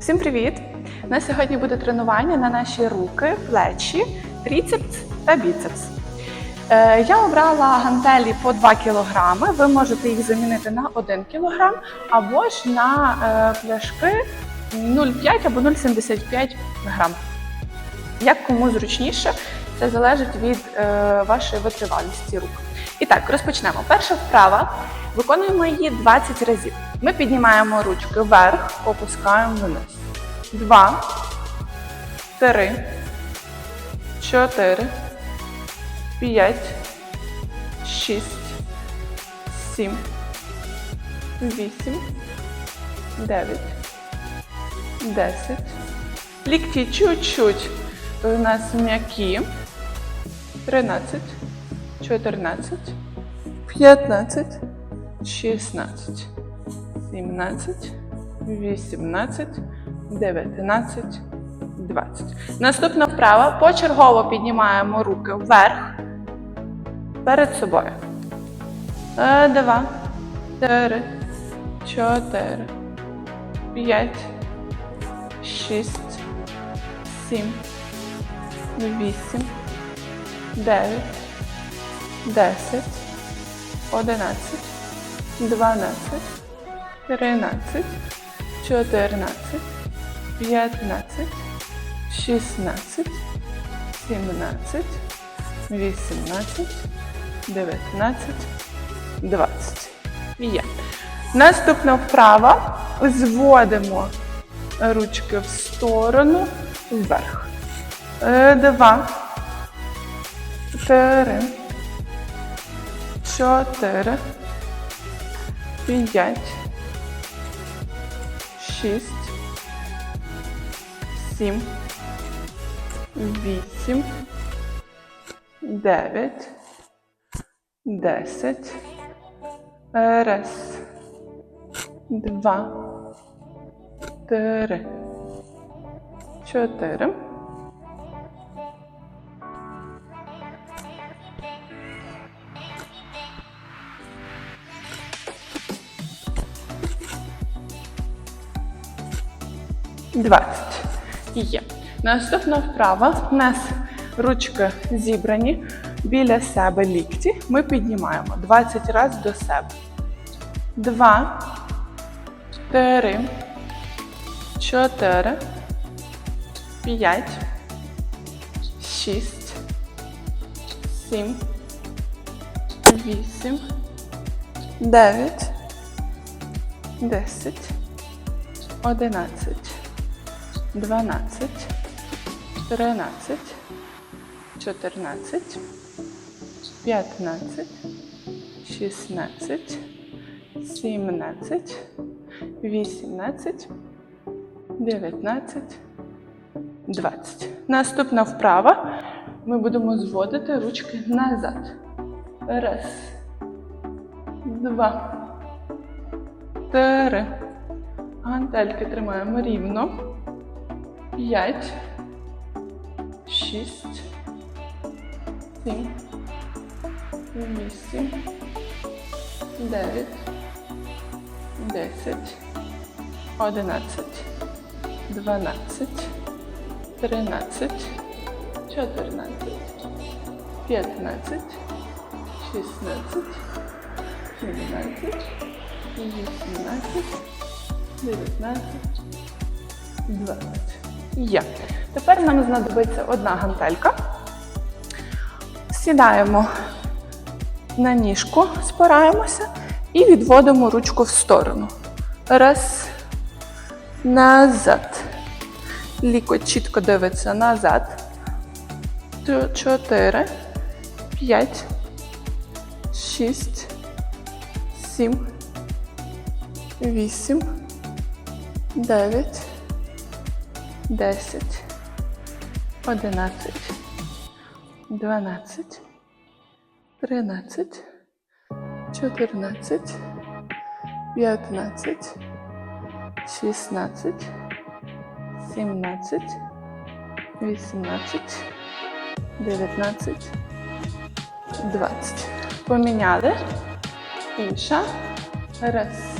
Всім привіт! У нас сьогодні буде тренування на наші руки, плечі, тріцепс та біцепс. Е, Я обрала гантелі по 2 кг. Ви можете їх замінити на 1 кг або ж на е, пляшки 0,5 або 0,75 грам. Як кому зручніше, це залежить від е, вашої витривалості рук. І так, розпочнемо. Перша вправа. Виконуємо її 20 разів. Ми піднімаємо ручки вверх, опускаємо вниз. Два, три, чотири, п'ять, шість, сім, вісім, дев'ять, десять. Лікті чуть-чуть. У нас м'які. 13, 14, 15, 16, 17, 18, 19, 20. Наступна вправа. Почергово піднімаємо руки вверх перед собою. Е, Два, три, чотири, п'ять, шість, сім, вісім, дев'ять, десять, одинадцять, дванадцять, тринадцять, чотирнадцять, п'ятнадцять, шістнадцять, сімнадцять, вісімнадцять, дев'ятнадцять, двадцять. Є. Наступна вправа. Зводимо ручки в сторону вверх. Е, Два. Три. Чотири. П'ять. Шість. Сім. Вісім. Дев'ять. Десять. Раз. Два. Три. Чотири. Двадцять. Є. Наступна вправа. У нас ручки зібрані біля себе лікті. Ми піднімаємо 20 разів до себе. Два. Три. Чотири. П'ять. Шість. Сім. Вісім. Дев'ять. Десять. Одинадцять. Дванадцять. Тринадцять. Чотирнадцять. П'ятнадцять. Шістнадцять. Сімнадцять. Вісімнадцять. 19, 20. Наступна вправа. Ми будемо зводити ручки назад. Раз. Два. Три. Гантельки тримаємо рівно. П'ять. Шість. Сім. Вісім. Дев'ять. Десять. Одинадцять. 12, 13, 14, 15, 16, 17, 18, 19, 20. Є. Тепер нам знадобиться одна гантелька. Сідаємо на ніжку, спираємося і відводимо ручку в сторону. Раз назад. Лікоть чітко дивиться назад. Чотири, п'ять, шість, сім, вісім, дев'ять, десять, одинадцять, дванадцять, тринадцять, чотирнадцять, п'ятнадцять. 16, 17, 18, 19, 20. Поміняли. Інша. Раз,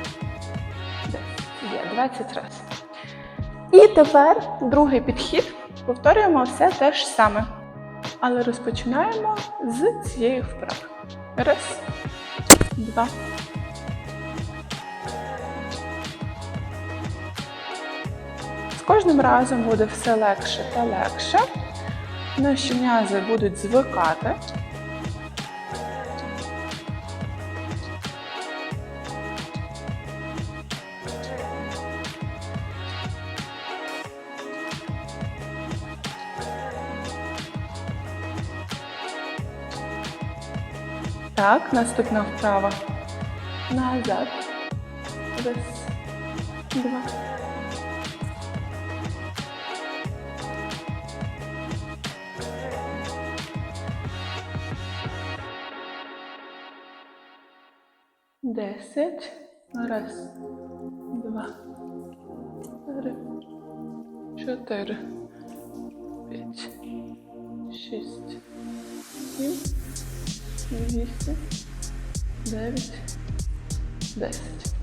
Є 20 разів. І тепер другий підхід. Повторюємо все те ж саме. Але розпочинаємо з цієї вправи. Раз, два. З кожним разом буде все легше та легше. Наші м'язи будуть звикати. Так, наступна вправа. Назад. Раз, два. Десять. Раз, два, три, чотири, п'ять, шість, сім, вісім, дев'ять, десять.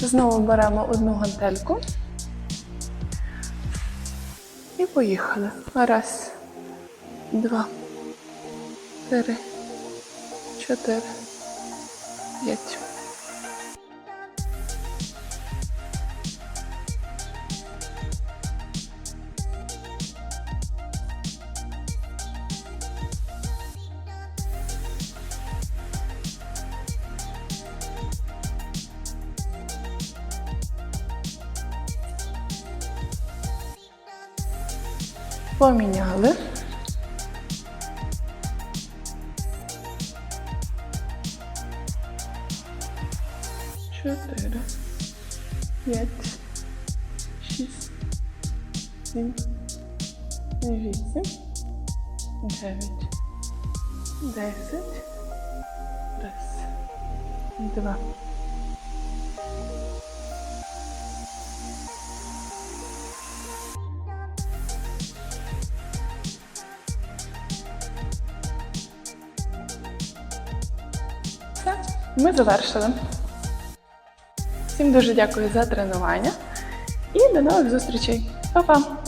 Знову беремо одну гантельку. І поїхали. Раз, два, три, чотири, п'ять. Поміняли. Чотири, п'ять, шість, сім, вісім, дев'ять, десять. Раз, два. Ми завершили. Всім дуже дякую за тренування і до нових зустрічей. Па-па!